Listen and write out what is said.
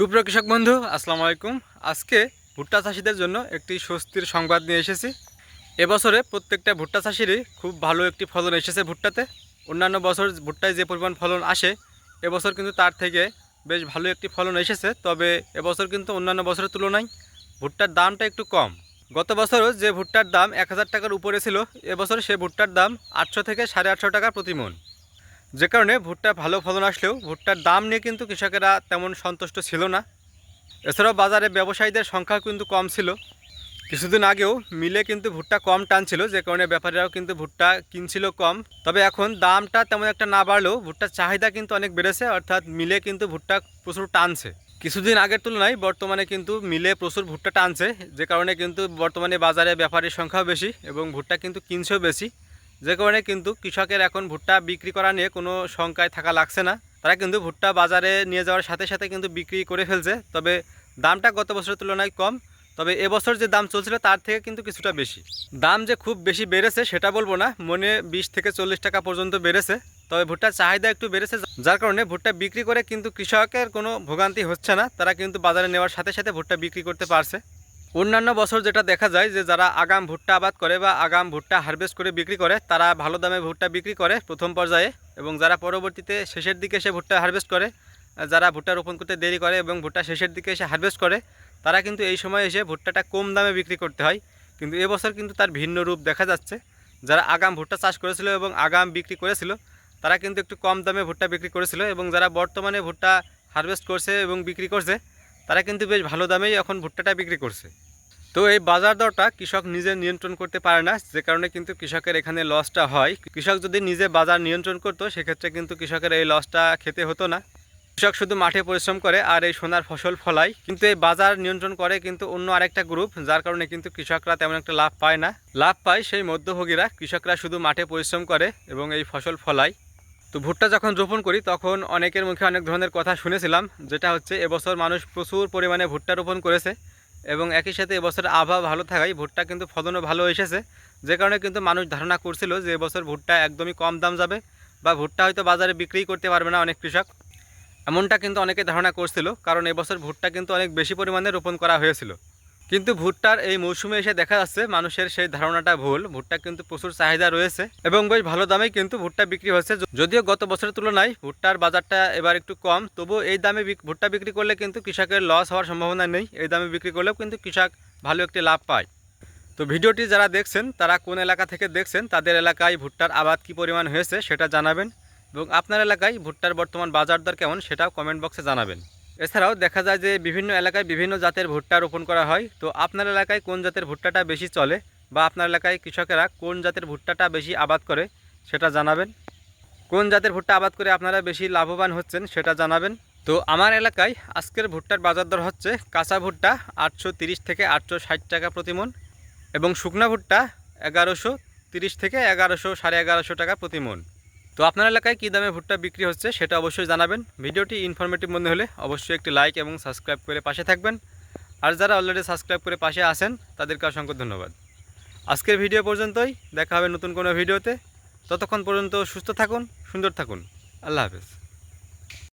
সুপ্রিয় কৃষক বন্ধু, আসসালামু আলাইকুম। আজকে ভুট্টা চাষিদের জন্য একটি স্বস্তির সংবাদ নিয়ে এসেছি। এবছরে প্রত্যেকটা ভুট্টা চাষিরই খুব ভালো একটি ফলন এসেছে ভুট্টাতে। অন্যান্য বছর ভুট্টায় যে পরিমাণ ফলন আসে, এবছর কিন্তু তার থেকে বেশ ভালো একটি ফলন এসেছে। তবে এবছর কিন্তু অন্যান্য বছরের তুলনায় ভুট্টার দামটা একটু কম। গত বছরও যে ভুট্টার দাম এক হাজার টাকার উপরে ছিল, এবছর সে ভুট্টার দাম আটশো থেকে সাড়ে আটশো টাকা প্রতি মন। যে কারণে ভুট্টা ভালো ফলন আসলেও ভুট্টার দাম নিয়ে কিন্তু কৃষকেরা তেমন সন্তুষ্ট ছিল না। এছাড়াও বাজারে ব্যবসায়ীদের সংখ্যা কিন্তু কম ছিল। কিছুদিন আগেও মিলে কিন্তু ভুট্টা কম টানছিল, যে কারণে ব্যাপারীরাও কিন্তু ভুট্টা কিনছিল কম। তবে এখন দামটা তেমন একটা না বাড়লেও ভুট্টার চাহিদা কিন্তু অনেক বেড়েছে, অর্থাৎ মিলে কিন্তু ভুট্টা প্রচুর টানছে। কিছুদিন আগের তুলনায় বর্তমানে কিন্তু মিলে প্রচুর ভুট্টা টানছে, যে কারণে কিন্তু বর্তমানে বাজারে ব্যাপারীর সংখ্যাও বেশি এবং ভুট্টা কিন্তু কিনছেও বেশি। যে কারণে কিন্তু কৃষকের এখন ভুট্টা বিক্রি করা নিয়ে কোনো শঙ্কায় থাকা লাগছে না। তারা কিন্তু ভুট্টা বাজারে নিয়ে যাওয়ার সাথে সাথে কিন্তু বিক্রি করে ফেলছে। তবে দামটা গত বছরের তুলনায় কম। তবে এবছর যে দাম চলছিল তার থেকে কিন্তু কিছুটা বেশি। দাম যে খুব বেশি বেড়েছে সেটা বলব না। মনে বিশ থেকে চল্লিশ টাকা পর্যন্ত বেড়েছে। তবে ভুট্টার চাহিদা একটু বেড়েছে, যার কারণে ভুট্টা বিক্রি করে কিন্তু কৃষকের কোনো ভোগান্তি হচ্ছে না। তারা কিন্তু বাজারে নেওয়ার সাথে সাথে ভুট্টা বিক্রি করতে পারছে। অন্যান্য বছর যেটা দেখা যায় যে যারা আগাম ভুট্টা আবাদ করে বা আগাম ভুট্টা হারভেস্ট করে বিক্রি করে, তারা ভালো দামে ভুট্টা বিক্রি করে প্রথম পর্যায়ে এবং যারা পরবর্তীতে শেষের দিকে এসে ভুট্টা হারভেস্ট করে যারা ভুট্টা রোপণ করতে দেরি করে এবং ভুট্টা শেষের দিকে এসে হারভেস্ট করে, তারা কিন্তু এই সময় এসে ভুট্টাটা কম দামে বিক্রি করতে হয়। কিন্তু এবছর কিন্তু তার ভিন্ন রূপ দেখা যাচ্ছে। যারা আগাম ভুট্টা চাষ করেছিল এবং আগাম বিক্রি করেছিল, তারা কিন্তু একটু কম দামে ভুট্টা বিক্রি করেছিল এবং যারা বর্তমানে ভুট্টা হারভেস্ট করছে এবং বিক্রি করছে তারা কিন্তু বেশ ভালো দামেই এখন ভুট্টাটা বিক্রি করছে। তো এই বাজার দরটা কৃষক নিজে নিয়ন্ত্রণ করতে পারে না, যে কারণে কিন্তু কৃষকের এখানে লসটা হয়। কৃষক যদি নিজে বাজার নিয়ন্ত্রণ করতো, সেক্ষেত্রে কিন্তু কৃষকের এই লসটা খেতে হতো না। কৃষক শুধু মাঠে পরিশ্রম করে আর এই সোনার ফসল ফলায়। কিন্তু এই বাজার নিয়ন্ত্রণ করে কিন্তু অন্য আরেকটা গ্রুপ যার কারণে কিন্তু কৃষকরা তেমন একটা লাভ পায় না। লাভ পায় সেই মধ্যভোগীরা, কৃষকরা শুধু মাঠে পরিশ্রম করে এবং এই ফসল ফলায়। তো ভুট্টা যখন রোপণ করি, তখন অনেকের মুখে অনেক ধরনের কথা শুনেছিলাম, যেটা হচ্ছে এবছর মানুষ প্রচুর পরিমাণে ভুট্টা রোপণ করেছে এবং একই সাথে এবছর আবহাওয়া ভালো থাকায় ভুট্টা কিন্তু ফলনও ভালো এসেছে। যে কারণে কিন্তু মানুষ ধারণা করছিল যে এবছর ভুট্টা একদমই কম দাম যাবে বা ভুট্টা হয়তো বাজারে বিক্রি করতে পারবে না অনেক কৃষক। এমনটা কিন্তু অনেকে ধারণা করছিল, কারণ এবছর ভুট্টা কিন্তু অনেক বেশি পরিমাণে রোপণ করা হয়েছিল। কিন্তু ভুট্টার এই মৌসুমে এসে দেখা যাচ্ছে মানুষের সেই ধারণাটা ভুল। ভুট্টা কিন্তু প্রচুর চাহিদা রয়েছে এবং বেশ ভালো দামেই কিন্তু ভুট্টা বিক্রি হচ্ছে। যদিও গত বছরের তুলনায় ভুট্টার বাজারটা এবার একটু কম, তবু এই দামে ভুট্টা বিক্রি করলে কিন্তু কৃষকের লস হওয়ার সম্ভাবনা নেই। এই দামে বিক্রি করলেও কিন্তু কৃষক ভালো একটি লাভ পায়। তো ভিডিওটি যারা দেখছেন, তারা কোন এলাকা থেকে দেখছেন, তাদের এলাকায় ভুট্টার আবাদ কী পরিমাণ হয়েছে সেটা জানাবেন এবং আপনার এলাকায় ভুট্টার বর্তমান বাজার দর কেমন সেটাও কমেন্ট বক্সে জানাবেন। এছাড়াও দেখা যায় যে বিভিন্ন এলাকায় বিভিন্ন জাতের ভুট্টা রোপণ করা হয়। তো আপনার এলাকায় কোন জাতের ভুট্টাটা বেশি চলে বা আপনার এলাকায় কৃষকেরা কোন জাতের ভুট্টাটা বেশি আবাদ করে সেটা জানাবেন। কোন জাতের ভুট্টা আবাদ করে আপনারা বেশি লাভবান হচ্ছেন সেটা জানাবেন। তো আমার এলাকায় আজকের ভুট্টার বাজার দর হচ্ছে কাঁচা ভুট্টা আটশো থেকে আটশো ষাট টাকা প্রতিমন এবং শুকনা ভুট্টা এগারোশো তিরিশ থেকে এগারোশো সাড়ে এগারোশো টাকা প্রতি মন। তো আপনার এলাকায় কী দামে ভুট্টা বিক্রি হচ্ছে সেটা অবশ্যই জানাবেন। ভিডিওটি ইনফরমেটিভ মনে হলে অবশ্যই একটি লাইক এবং সাবস্ক্রাইব করে পাশে থাকবেন। আর যারা অলরেডি সাবস্ক্রাইব করে পাশে আসেন তাদেরকে অসংখ্য ধন্যবাদ। আজকের ভিডিও পর্যন্তই। দেখা হবে নতুন কোনো ভিডিওতে। ততক্ষণ পর্যন্ত সুস্থ থাকুন, সুন্দর থাকুন। আল্লাহ হাফেজ।